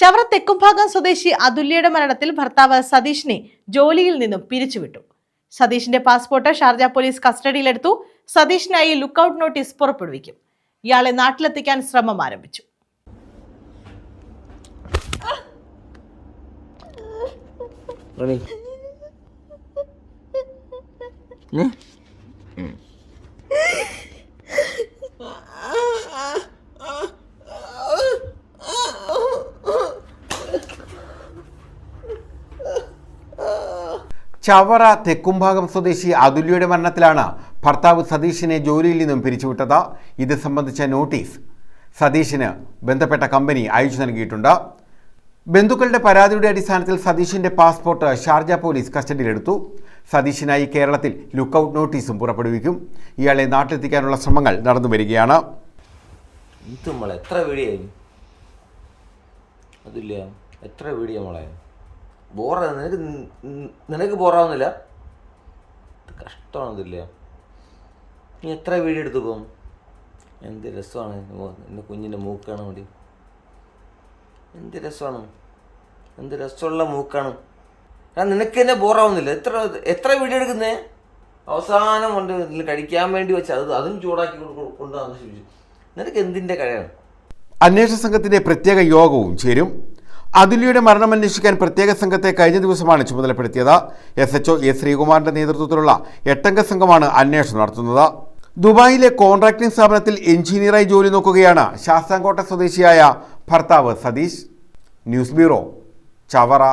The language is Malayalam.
ചവറ തെക്കുംഭാഗം സ്വദേശി അതുല്യയുടെ മരണത്തിൽ ഭർത്താവ് സതീഷിനെ ജോലിയിൽ നിന്നും പിരിച്ചുവിട്ടു. സതീഷിന്റെ പാസ്പോർട്ട് ഷാർജ പോലീസ് കസ്റ്റഡിയിലെടുത്തു. സതീഷിനായി ലുക്കൌട്ട് നോട്ടീസ് പുറപ്പെടുവിക്കും. ഇയാളെ നാട്ടിലെത്തിക്കാൻ ശ്രമം ആരംഭിച്ചു. ചവറ തെക്കുംഭാഗം സ്വദേശി അതുല്യയുടെ മരണത്തിലാണ് ഭർത്താവ് സതീഷിനെ ജോലിയിൽ നിന്നും പിരിച്ചുവിട്ടത്. ഇത് സംബന്ധിച്ച നോട്ടീസ് സതീഷിന് ബന്ധപ്പെട്ട കമ്പനി അയച്ചു നൽകിയിട്ടുണ്ട്. ബന്ധുക്കളുടെ പരാതിയുടെ അടിസ്ഥാനത്തിൽ സതീഷിന്റെ പാസ്പോർട്ട് ഷാർജ പോലീസ് കസ്റ്റഡിയിലെടുത്തു. സതീഷിനായി കേരളത്തിൽ ലുക്കൌട്ട് നോട്ടീസും പുറപ്പെടുവിക്കും. ഇയാളെ നാട്ടിലെത്തിക്കാനുള്ള ശ്രമങ്ങൾ നടന്നു വരികയാണ്. എത്ര വീഡിയോ അതില്ല എത്ര വീഡിയോ മോളെ? ബോറ നിനക്ക് നിനക്ക് ബോറാവുന്നില്ല? കഷ്ടമാണെന്നില്ല നീ എത്ര വീഡിയോ എടുത്തു പോകും എന്ത് രസമാണ്. എന്റെ കുഞ്ഞിന്റെ മൂക്കാണ് മതി. എന്ത് രസമാണ്. എന്ത് രസമുള്ള മൂക്കാണ്. എടാ നിനക്ക് തന്നെ ബോറാവുന്നില്ല. എത്ര എത്ര വീഡിയോ എടുക്കുന്നേ? അവസാനം കൊണ്ട് കഴിക്കാൻ വേണ്ടി വെച്ച് അത് അതും ചൂടാക്കി കൊണ്ടുവന്നു നിനക്ക് എന്തിന്റെ കഴിയാണ് അന്വേഷണ സംഘത്തിന്റെ പ്രത്യേക യോഗവും ചേരും. അതുല്യയുടെ മരണം അന്വേഷിക്കാൻ പ്രത്യേക സംഘത്തെ കഴിഞ്ഞ ദിവസമാണ് ചുമതലപ്പെടുത്തിയത്. എസ് എച്ച്ഒ എ ശ്രീകുമാറിന്റെ നേതൃത്വത്തിലുള്ള എട്ടംഗ സംഘമാണ് അന്വേഷണം നടത്തുന്നത്. ദുബായിലെ കോൺട്രാക്ടിംഗ് സ്ഥാപനത്തിൽ എഞ്ചിനീയറായി ജോലി നോക്കുകയാണ് ശാസ്താംകോട്ട സ്വദേശിയായ ഭർത്താവ് സതീഷ്. News bureau Chavara.